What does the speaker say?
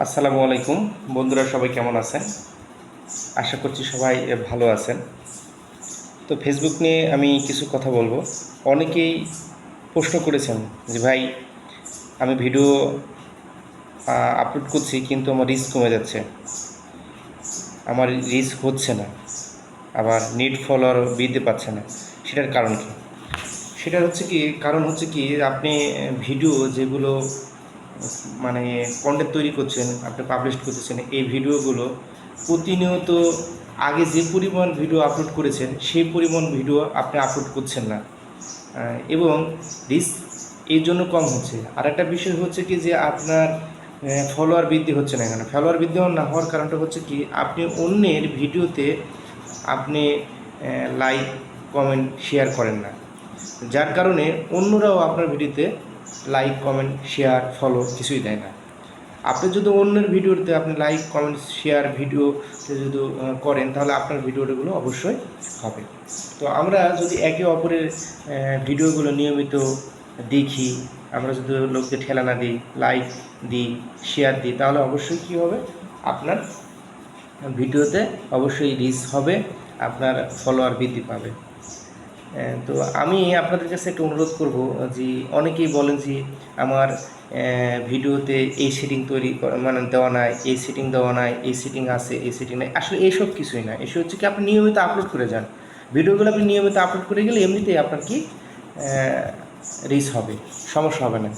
আসসালামু আলাইকুম। বন্ধুরা, সবাই কেমন আছেন? আশা করছি সবাই ভালো আছেন। তো ফেসবুক নিয়ে আমি কিছু কথা বলব। অনেকেই প্রশ্ন করেছেন যে, ভাই, আমি ভিডিও আপলোড করছি কিন্তু আমার রিস্ক কমে যাচ্ছে। আমার রিস্ক হচ্ছে না। আবার নেট ফলোয়ার বৃদ্ধি পাচ্ছে না। সেটার কারণ কি? সেটার হচ্ছে কি, কারণ হচ্ছে কি, আপনি ভিডিও যেগুলো মানে কন্টেন্ট তৈরি করছেন, আপনি পাবলিশ করতেছেন, এই ভিডিওগুলো প্রতিনিয়ত আগে যে পরিমাণ ভিডিও আপলোড করেছেন, সেই পরিমাণ ভিডিও আপনি আপলোড করছেন না। এবং রিস্ক এই জন্য কম হচ্ছে। আর একটা বিষয় হচ্ছে কি যে আপনার ফলোয়ার বৃদ্ধি হচ্ছে না কেন? ফলোয়ার বৃদ্ধি না হওয়ার কারণটা হচ্ছে কি, আপনি অন্যের ভিডিওতে আপনি লাইক কমেন্ট শেয়ার করেন না। যার কারণে অন্যরাও আপনার ভিডিওতে লাইক কমেন্ট শেয়ার ফলো কিছুই দেয় না। আপনি যদি অন্যের ভিডিওতে আপনি লাইক কমেন্ট শেয়ার ভিডিও যদি করেন, তাহলে আপনার ভিডিওগুলো অবশ্যই হবে। তো আমরা যদি একে অপরের ভিডিওগুলো নিয়মিত দেখি, আমরা যদি লোককে ঠেলা না দিই লাইক দিই শেয়ার দিই, তাহলে অবশ্যই কী হবে? আপনার ভিডিওতে অবশ্যই রিচ হবে, আপনার ফলোয়ার বৃদ্ধি পাবে। তো আমি আপনাদের কাছে একটা অনুরোধ করব, যে অনেকেই বলেন যে আমার ভিডিওতে এই সেটিং তৈরি মানে দেওয়া নাই, এই সেটিং দেওয়া নাই, এই সেটিং আছে, এই সেটিং নাই। আসলে এইসব কিছুই না। এসব হচ্ছে কি আপনি নিয়মিত আপলোড করে যান। ভিডিওগুলো আপনি নিয়মিত আপলোড করে গেলে এমনিতেই আপনার কি রিচ হবে, সমস্যা হবে না।